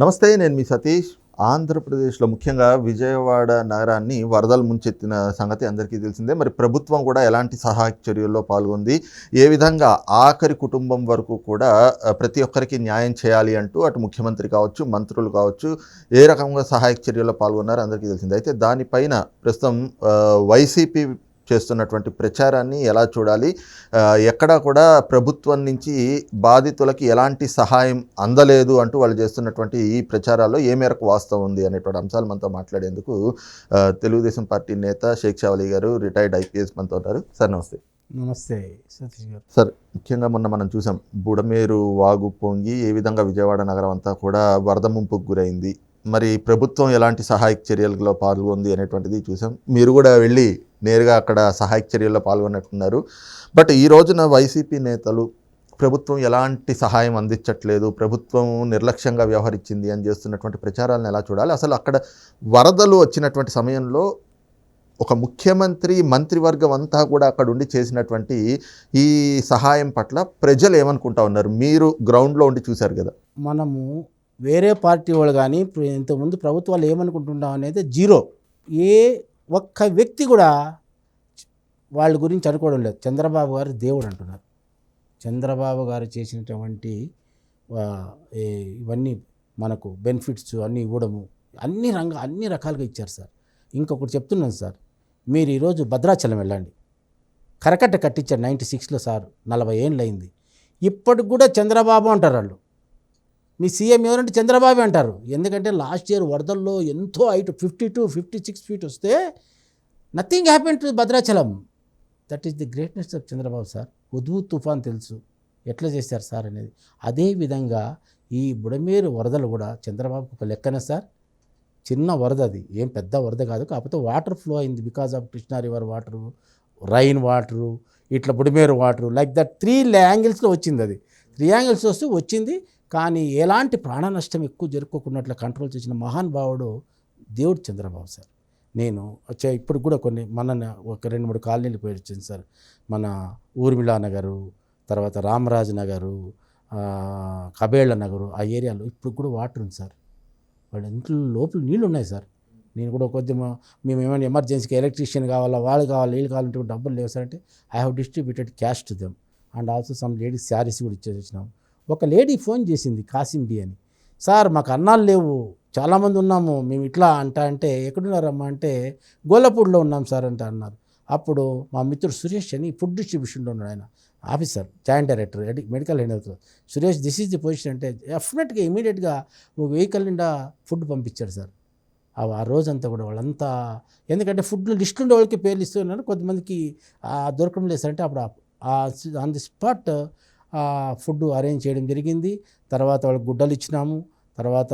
నమస్తే నేను మీ సతీష్. ఆంధ్రప్రదేశ్లో ముఖ్యంగా విజయవాడ నగరాన్ని వరదలు ముంచెత్తిన సంగతి అందరికీ తెలిసిందే. మరి ప్రభుత్వం కూడా ఎలాంటి సహాయక చర్యల్లో పాల్గొంది? ఏ విధంగా ఆఖరి కుటుంబం వరకు కూడా ప్రతి ఒక్కరికి న్యాయం చేయాలి అంటూ అటు ముఖ్యమంత్రి కావచ్చు మంత్రులు కావచ్చు ఏ రకంగా సహాయక చర్యల్లో పాల్గొన్నారో అందరికీ తెలిసిందే. అయితే దానిపైన ప్రస్తుతం వైసీపీ చేస్తున్నటువంటి ప్రచారాన్ని ఎలా చూడాలి? ఎక్కడా కూడా ప్రభుత్వం నుంచి బాధితులకి ఎలాంటి సహాయం అందలేదు అంటూ వాళ్ళు చేస్తున్నటువంటి ఈ ప్రచారాల్లో ఏ మేరకు వాస్తవం ఉంది అనేటువంటి అంశాలు మనతో మాట్లాడేందుకు తెలుగుదేశం పార్టీ నేత షేక్ షావలి గారు రిటైర్డ్ ఐపీఎస్ మనతో ఉన్నారు. సార్ నమస్తే. నమస్తే సతీష్ గారు. సార్ ముఖ్యంగా మొన్న మనం చూసాం బుడమేరు వాగు పొంగి ఏ విధంగా విజయవాడ నగరం అంతా కూడా వరద ముంపుకు గురైంది. మరి ప్రభుత్వం ఎలాంటి సహాయక చర్యలలో పాల్గొంది అనేటువంటిది చూసాం. మీరు కూడా వెళ్ళి నేరుగా అక్కడ సహాయక చర్యల్లో పాల్గొన్నట్టున్నారు. బట్ ఈ రోజున వైసీపీ నేతలు ప్రభుత్వం ఎలాంటి సహాయం అందించట్లేదు ప్రభుత్వం నిర్లక్ష్యంగా వ్యవహరించింది అని చేస్తున్నటువంటి ప్రచారాలను ఎలా చూడాలి? అసలు అక్కడ వరదలు వచ్చినటువంటి సమయంలో ఒక ముఖ్యమంత్రి మంత్రివర్గం అంతా కూడా అక్కడ ఉండి చేసినటువంటి ఈ సహాయం పట్ల ప్రజలు ఏమనుకుంటా ఉన్నారు? మీరు గ్రౌండ్లో ఉండి చూశారు కదా. మనము వేరే పార్టీ వాళ్ళు కానీ ఇంతకుముందు ప్రభుత్వాలు ఏమనుకుంటున్నాం అనేది జీరో. ఏ ఒక్క వ్యక్తి కూడా వాళ్ళ గురించి అనుకోవడం లేదు. చంద్రబాబు గారు దేవుడు అంటున్నారు. చంద్రబాబు గారు చేసినటువంటి ఇవన్నీ మనకు బెనిఫిట్స్ అన్నీ ఇవ్వడము అన్ని రంగ అన్ని రకాలుగా ఇచ్చారు సార్. ఇంకొకటి చెప్తున్నాను సార్. మీరు ఈరోజు భద్రాచలం వెళ్ళండి. కరకట్ట కట్టించారు నైంటీ సిక్స్లో సార్ నలభై ఏళ్ళు అయింది. ఇప్పటికి కూడా చంద్రబాబు అంటారు వాళ్ళు. మీ సీఎం ఎవరంటే చంద్రబాబు అంటారు. ఎందుకంటే లాస్ట్ ఇయర్ వరదల్లో ఎంతో height fifty to fifty six feet వస్తే nothing happen to Bhadrachalam. That is the greatness of Chandrababu sir. ఉద్భూ తుఫాన్ తెలుసు. ఎట్లా చేశారు సార్ అనేది. అదే విధంగా ఈ బుడమేరు వరదలు కూడా చంద్రబాబుకు ఒక లెక్కనే సార్. చిన్న వరద అది. ఏం పెద్ద వరద కాదు. కాకపోతే వాటర్ ఫ్లో అయింది because of Krishna river water rain water ఇట్లా Budameru water. Like that three యాంగిల్స్లో వచ్చింది అది. రియాంగిల్స్ వస్తూ వచ్చింది కానీ ఎలాంటి ప్రాణ నష్టం ఎక్కువ జరుపుకోకున్నట్లు కంట్రోల్ చేసిన మహానుభావుడు దేవుడు చంద్రబాబు సార్. నేను వచ్చే ఇప్పుడు కూడా కొన్ని మన ఒక రెండు మూడు కాలనీలు పోయి వచ్చింది సార్. మన ఊర్మిళా నగరు తర్వాత రామరాజ్ నగరు కబేళ్ళ నగరు ఆ ఏరియాలో ఇప్పుడు కూడా వాటర్ ఉంది సార్. వాళ్ళ ఇంట్లో లోపల నీళ్ళు ఉన్నాయి సార్. నేను కూడా కొద్దిగా మేము ఏమైనా ఎమర్జెన్సీకి ఎలక్ట్రీషియన్ కావాలా వాళ్ళు కావాలి వీళ్ళు కావాలంటే డబ్బులు లేవు సార్ అంటే I have distributed cash to them and also some ladies saris కూడా ఇచ్చేసి వచ్చినాం ఒక లేడీ ఫోన్ చేసింది కాసింబి అని. సార్ మాకు అన్నాలు లేవు. చాలామంది ఉన్నాము. మేము ఇట్లా అంట అంటే ఎక్కడున్నారమ్మా? అంటే గోలపూడిలో ఉన్నాం సార్ అంటే అన్నారు. అప్పుడు మా మిత్రుడు సురేష్ అని ఫుడ్ డిస్ట్రిబ్యూషన్లో ఉన్నాడు ఆయన officer joint director AD- medical head అవుతుంది Suresh this is the position అంటే డెఫినెట్గా ఇమీడియట్గా ఒక వెహికల్ నిండా ఫుడ్ పంపించారు సార్. ఆ రోజంతా కూడా వాళ్ళంతా ఎందుకంటే ఫుడ్ లిస్ట్ ఉండే వాళ్ళకి పేర్లు ఇస్తున్నారు కొంతమందికి దొరకడం లేదు సార్ అంటే అప్పుడు on the spot food arrange చేయడం జరిగింది. తర్వాత వాళ్ళకి గుడ్డలు ఇచ్చినాము. తర్వాత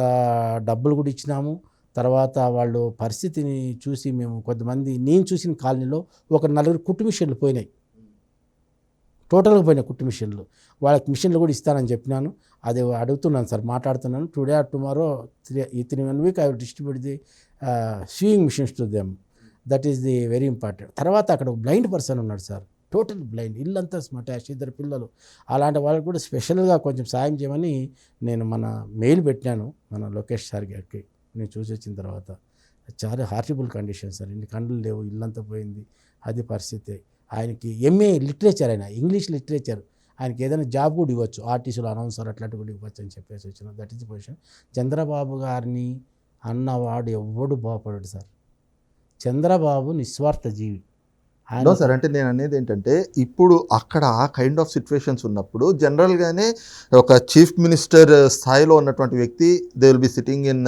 డబ్బులు కూడా ఇచ్చినాము. తర్వాత వాళ్ళు పరిస్థితిని చూసి మేము కొంతమంది నేను చూసిన కాలనీలో ఒక నలుగురు కుట్టు మిషన్లు పోయినాయి. టోటల్గా పోయినాయి కుట్టు మిషన్లు. వాళ్ళకి మిషన్లు కూడా ఇస్తానని చెప్పినాను. అది అడుగుతున్నాను సార్ మాట్లాడుతున్నాను. టుడే ఆర్ టుమారో త్రీ ఈ three one week I distribute the sewing machines to them. That is the very important. తర్వాత అక్కడ ఒక బ్లైండ్ పర్సన్ ఉన్నాడు సార్. టోటల్ బ్లైండ్ ఇల్లంతా స్మటాష్ ఇద్దరు పిల్లలు. అలాంటి వాళ్ళకి కూడా స్పెషల్గా కొంచెం సాయం చేయమని నేను మన మెయిల్ పెట్టాను మన లోకేష్ సార్ గారికి. నేను చూసి వచ్చిన తర్వాత చాలా హార్టిబుల్ కండిషన్ సార్ ఇన్ని కండ్లు లేవు ఇల్లంతా పోయింది అది పరిస్థితి. ఆయనకి ఎంఏ లిటరేచర్ ఆయన ఇంగ్లీష్ లిటరేచర్. ఆయనకి ఏదైనా జాబ్ కూడా ఇవ్వచ్చు ఆర్టీసీలో అనౌన్సర్ అట్లాంటివి కూడా ఇవ్వచ్చు అని చెప్పేసి వచ్చిన దట్ ఈస్ పొజిషన్. చంద్రబాబు గారిని అన్నవాడు ఎవ్వడు బాగుపడాడు సార్. చంద్రబాబు నిస్వార్థ జీవి. నో సార్ అంటే నేను అనేది ఏంటంటే ఇప్పుడు అక్కడ ఆ కైండ్ ఆఫ్ సిచ్యువేషన్స్ ఉన్నప్పుడు జనరల్గానే ఒక చీఫ్ మినిస్టర్ స్థాయిలో ఉన్నటువంటి వ్యక్తి they will be sitting in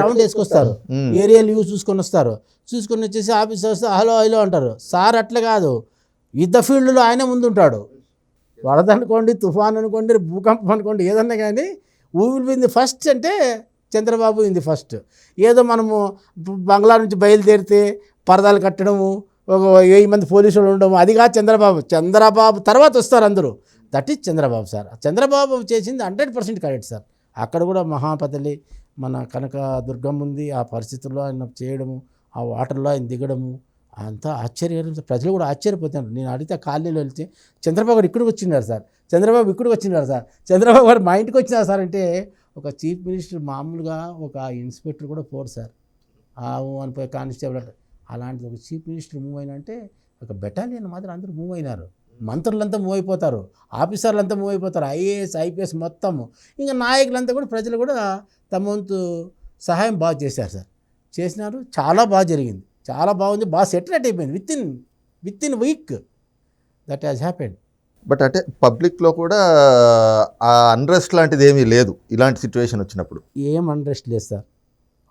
round వేసుకొస్తారు area leave చూసుకొని వస్తారు. చూసుకొని వచ్చేసి ఆఫీస్ వస్తే హలో హలో అంటారు. సార్ అట్లా కాదు. యుద్ధ ఫీల్డ్లో ఆయన ముందు ఉంటాడు వరద అనుకోండి తుఫాన్ అనుకోండి భూకంపం అనుకోండి ఏదన్నా కానీ ఊ విల్ బి ఫస్ట్ అంటే చంద్రబాబు ఇంది ఫస్ట్ ఏదో మనము బంగ్లా నుంచి బయలుదేరితే పరదాలు కట్టడము ఒక వెయ్యి మంది పోలీసులు ఉండడము అది కాదు చంద్రబాబు. చంద్రబాబు తర్వాత వస్తారు అందరూ. That is Chandrababu sir. Chandrababu చేసింది హండ్రెడ్ పర్సెంట్ కరెక్ట్ సార్. అక్కడ కూడా మహాపతలి మన కనక దుర్గం ఉంది. ఆ పరిస్థితుల్లో ఆయన చేయడము ఆ వాటర్లో ఆయన దిగడము అంతా ఆశ్చర్యం ప్రజలు కూడా ఆశ్చర్యపోతున్నారు. నేను అడిగితే కాలనీలో వెళ్తే చంద్రబాబు గారు ఇక్కడికి వచ్చినారు సార్. చంద్రబాబు ఇక్కడికి వచ్చినారు సార్. చంద్రబాబు గారు మా ఇంటికి వచ్చినారు సార్ అంటే ఒక చీఫ్ మినిస్టర్ మామూలుగా ఒక ఇన్స్పెక్టర్ కూడా పోరు సార్. ఆ అనిపోయి కానిస్టేబుల్ అంటే. అలాంటిది ఒక చీఫ్ మినిస్టర్ మూవ్ అయినా అంటే ఒక బెటాలియన్ మాత్రం అందరూ మూవ్ అయినారు. మంత్రులంతా మూవ్ అయిపోతారు. ఆఫీసర్లంతా మూవ్ అయిపోతారు. ఐఏఎస్ ఐపీఎస్ మొత్తము ఇంకా నాయకులంతా కూడా ప్రజలు కూడా తమ వంతు సహాయం బాగా చేశారు సార్. చేసినారు. చాలా బాగా జరిగింది. చాలా బాగుంది. బాగా సెటిల్ అయిపోయింది. Within within week that has happened but అంటే పబ్లిక్లో కూడా ఆ అన్రెస్ట్ లాంటిది ఏమీ లేదు. ఇలాంటి సిచ్యువేషన్ వచ్చినప్పుడు. ఏం అండ్రెస్ట్ లేదు సార్.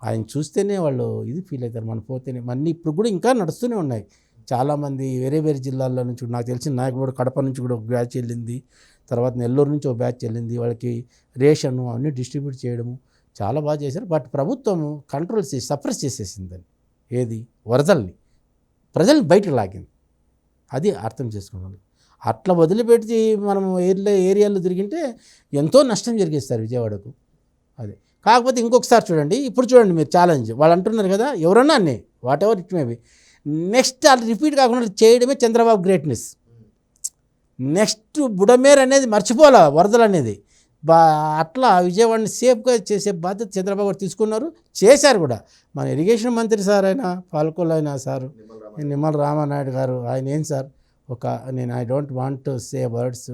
ఆయన చూస్తేనే వాళ్ళు ఇది ఫీల్ అవుతారు మనం పోతేనే. మళ్ళీ ఇప్పుడు కూడా ఇంకా నడుస్తూనే ఉన్నాయి. చాలామంది వేరే వేరే జిల్లాల్లో నుంచి కూడా నాకు తెలిసిన నాకు కూడా కడప నుంచి కూడా ఒక బ్యాచ్ వెళ్ళింది. తర్వాత నెల్లూరు నుంచి ఒక బ్యాచ్ వెళ్ళింది. వాళ్ళకి రేషన్ అవన్నీ డిస్ట్రిబ్యూట్ చేయడము చాలా బాగా చేశారు. బట్ ప్రభుత్వం కంట్రోల్ చేసి సప్రెస్ చేసేసిందని ఏది? వరదల్ని. ప్రజల్ని బయటకు లాగింది. అది అర్థం చేసుకోవాలి. అట్లా వదిలిపెట్టి మనం ఏరియా ఏరియాలో తిరిగింటే ఎంతో నష్టం జరిగేస్తారు విజయవాడకు. అది. కాకపోతే ఇంకొకసారి చూడండి ఇప్పుడు చూడండి మీరు ఛాలెంజ్ వాళ్ళు అంటున్నారు కదా ఎవరన్నా అన్నీ whatever it maybe next అది రిపీట్ కాకుండా చేయడమే చంద్రబాబు గ్రేట్నెస్ నెక్స్ట్ బుడమేర్ అనేది మర్చిపోలే వరదలు అనేది? బా అట్లా విజయవాడని సేఫ్గా చేసే బాధ్యత చంద్రబాబు గారు తీసుకున్నారు చేశారు కూడా. మన ఇరిగేషన్ మంత్రి సార్ అయినా పాలకొల్లు అయినా సారు నిమ్మల రామానాయుడు గారు ఆయన ఏం సార్? ఒక నేను I don't want to say words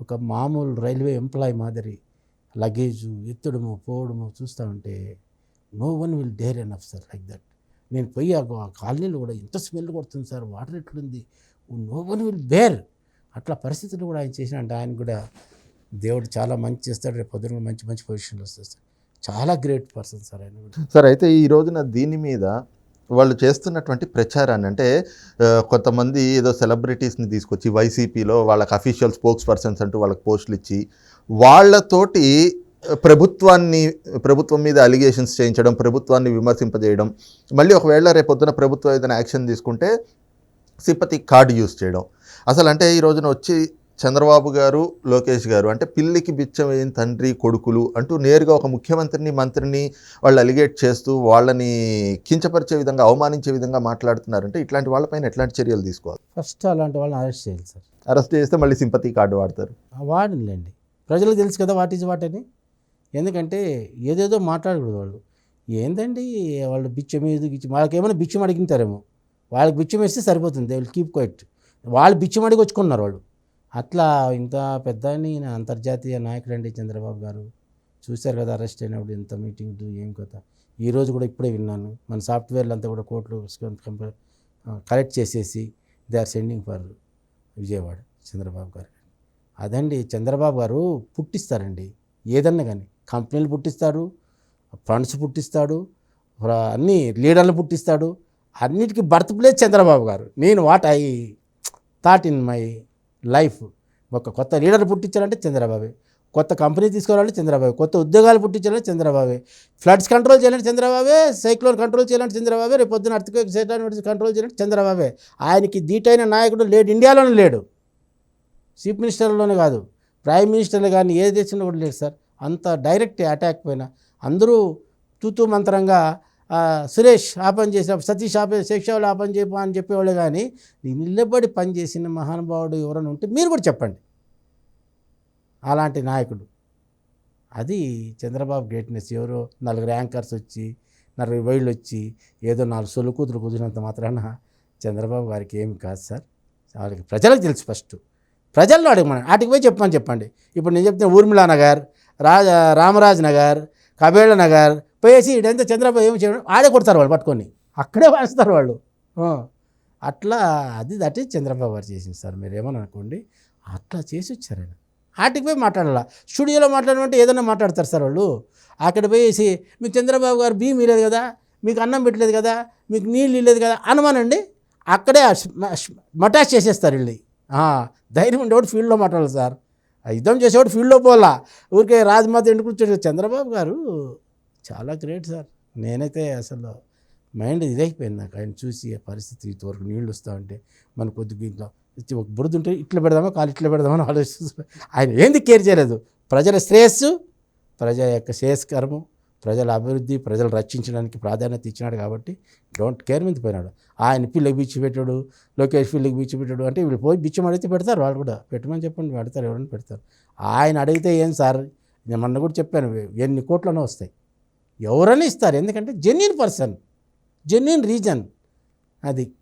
ఒక మామూలు రైల్వే ఎంప్లాయ్ మాదిరి. లగేజు ఎత్తడము పోవడము చూస్తూ ఉంటే no one will dare enough sir like that నేను పోయి ఆ కాలనీలో కూడా ఎంత స్మెల్ కొడుతుంది సార్ వాటర్ ఎట్లుంది? నో వన్ విల్ బేర్ అట్లా పరిస్థితులు కూడా ఆయన చేసిన ఆయన కూడా దేవుడు చాలా మంచి చేస్తాడు. రేపు పొద్దున మంచి మంచి పొజిషన్లో వస్తుంది సార్ చాలా గ్రేట్ పర్సన్ సార్ ఆయన కూడా. సార్ అయితే ఈ రోజున దీని మీద వాళ్ళు చేస్తున్నటువంటి ప్రచారాన్ని అంటే కొంతమంది ఏదో సెలబ్రిటీస్ని తీసుకొచ్చి వైసీపీలో వాళ్ళకి అఫీషియల్ స్పోక్స్ పర్సన్స్ అంటూ వాళ్ళకి పోస్టులు ఇచ్చి వాళ్ళతోటి ప్రభుత్వాన్ని ప్రభుత్వం మీద అలిగేషన్స్ చేయించడం ప్రభుత్వాన్ని విమర్శింపజేయడం మళ్ళీ ఒకవేళ రేపొద్దున ప్రభుత్వం ఏదైనా యాక్షన్ తీసుకుంటే సింపతి కార్డు యూస్ చేయడం. అసలు అంటే ఈ రోజున వచ్చి చంద్రబాబు గారు లోకేష్ గారు అంటే పిల్లికి బిచ్చం వేయని తండ్రి కొడుకులు అంటూ నేరుగా ఒక ముఖ్యమంత్రిని మంత్రిని వాళ్ళు అలిగేట్ చేస్తూ వాళ్ళని కించపరిచే విధంగా అవమానించే విధంగా మాట్లాడుతున్నారంటే ఇట్లాంటి వాళ్ళపైన ఎట్లాంటి చర్యలు తీసుకోవాలి? ఫస్ట్ అలాంటి వాళ్ళని అరెస్ట్ చేయాలి సార్. అరెస్ట్ చేస్తే మళ్ళీ సింపతి కార్డు వాడతారు. వాడినిలేండి ప్రజలకు తెలుసు కదా వాట్ ఈజ్ వాట్ అని. ఎందుకంటే ఏదేదో మాట్లాడకూడదు వాళ్ళు. ఏందండి వాళ్ళు బిచ్చం మీద గిచ్చం వాళ్ళకి ఏమైనా బిచ్చం అడిగింటారేమో. వాళ్ళకి బిచ్చం వేస్తే సరిపోతుంది. దే విల్ కీప్ క్వైట్ వాళ్ళు బిచ్చం అడిగి వచ్చుకున్నారు వాళ్ళు. అట్లా ఇంత పెద్ద ఆయన అంతర్జాతీయ నాయకుడు అండి చంద్రబాబు గారు. చూశారు కదా అరెస్ట్ అయినప్పుడు ఇంత మీటింగ్ ఏం కథ. ఈరోజు కూడా ఇప్పుడే విన్నాను. మన సాఫ్ట్వేర్లు అంతా కూడా కోర్టులు కలెక్ట్ చేసేసి they are sending for Vijayawada Chandrababu garu. అదండి చంద్రబాబు గారు పుట్టిస్తారండి. ఏదన్నా కానీ కంపెనీలు పుట్టిస్తాడు ఫండ్స్ పుట్టిస్తాడు అన్ని లీడర్లు పుట్టిస్తాడు. అన్నిటికీ బర్త్ ప్లేస్ చంద్రబాబు గారు. నేను what I thought in my life. ఒక కొత్త లీడర్ పుట్టించాలంటే చంద్రబాబే. కొత్త కంపెనీ తీసుకోవాలంటే చంద్రబాబు. కొత్త ఉద్యోగాలు పుట్టించాలంటే చంద్రబాబే. ఫ్లడ్స్ కంట్రోల్ చేయాలంటే చంద్రబాబే. సైక్లోన్ కంట్రోల్ చేయాలంటే చంద్రబాబే. రేపు పొద్దున అర్థక్వేక్ కంట్రోల్ చేయాలంటే చంద్రబాబే. ఆయనకి దీటైన నాయకుడు లేడు. ఇండియాలోనే లేడు. చీఫ్ మినిస్టర్లోనే కాదు. ప్రైమ్ మినిస్టర్లు కానీ ఏ దేశంలో కూడా లేడు సార్. అంత డైరెక్ట్ అటాక్ పైన అందరూ తూతూ మంత్రంగా సురేష్ ఆపన చేసిన సతీష్ ఆపే శేషావులు ఆపన పని అని చెప్పేవాళ్ళు కానీ నిలబడి పని చేసిన మహానుభావుడు ఎవరైనా ఉంటే మీరు కూడా చెప్పండి. అలాంటి నాయకుడు. అది చంద్రబాబు గ్రేట్నెస్ ఎవరో నలుగురు యాంకర్స్ వచ్చి నలుగురు వైళ్ళు వచ్చి ఏదో నాలుగు సొల్లు కూతురు కుదిరినంత మాత్రాన చంద్రబాబు గారికి ఏమి కాదు సార్. వాళ్ళకి ప్రజలకు తెలుసు ఫస్ట్ ప్రజల్లో అడగమని వాటికి పోయి చెప్పమని చెప్పండి. ఇప్పుడు నేను చెప్తున్న ఊర్మిళా నగర్ రాజ రామరాజ్ నగర్ కబేళ నగర్ పోయేసి ఇదంతా చంద్రబాబు ఏమి చేయడం ఆడే కొడతారు వాళ్ళు పట్టుకొని. అక్కడే వేస్తారు వాళ్ళు. అట్లా అది దట్ చంద్రబాబు గారు చేసింది సార్ మీరు ఏమని అనుకోండి అట్లా చేసి వచ్చారు ఆయన. ఆటికి పోయి మాట్లాడాలా? స్టూడియోలో మాట్లాడమంటే ఏదైనా మాట్లాడతారు సార్ వాళ్ళు. అక్కడ పోయేసి మీకు చంద్రబాబు గారు బియ్యం ఇవ్వలేదు కదా మీకు అన్నం పెట్టలేదు కదా మీకు నీళ్ళు ఇవ్వలేదు కదా అనుమానండి. అక్కడే మటాచ్ చేసేస్తారు వెళ్ళి ధైర్యం ఉండేవాడు ఫీల్డ్లో మాట్లాడాలి సార్. యుద్ధం చేసేవాడు ఫీల్డ్లో పోలా ఊరికే రాజమాత ఎండు కూర్చోడు చంద్రబాబు గారు చాలా గ్రేట్ సార్. నేనైతే అసలు మైండ్ ఇదైపోయింది నాకు. ఆయన చూసి ఆ పరిస్థితి ఇంతవరకు నీళ్ళు వస్తూ ఉంటే మన కొద్దిగా ఇంట్లో ఒక బురద ఉంటే ఇట్లా పెడదామా కాలు ఇట్లా పెడదామని ఆలోచిస్తున్నారు ఆయన ఏంది కేర్ చేయలేదు. ప్రజల శ్రేయస్సు ప్రజల యొక్క శ్రేయస్కరము ప్రజల అభివృద్ధి ప్రజలు రక్షించడానికి ప్రాధాన్యత ఇచ్చినాడు కాబట్టి డోంట్ కేర్ మీద పోయినాడు. ఆయన పిల్లకి బిచ్చి పెట్టాడు లోకేష్ పిల్లకి బిచ్చి పెట్టాడు అంటే వీళ్ళు పోయి బిచ్చం అడిగితే పెడతారు వాళ్ళు కూడా. పెట్టమని చెప్పండి పెడతారు ఎవరైనా పెడతారు. ఆయన అడిగితే ఏం సార్? నేను మొన్న కూడా చెప్పాను ఎన్ని కోట్లనో వస్తాయి. ఎవరైనా ఇస్తారు. ఎందుకంటే జెన్యున్ పర్సన్ జెన్యున్ రీజన్ అది.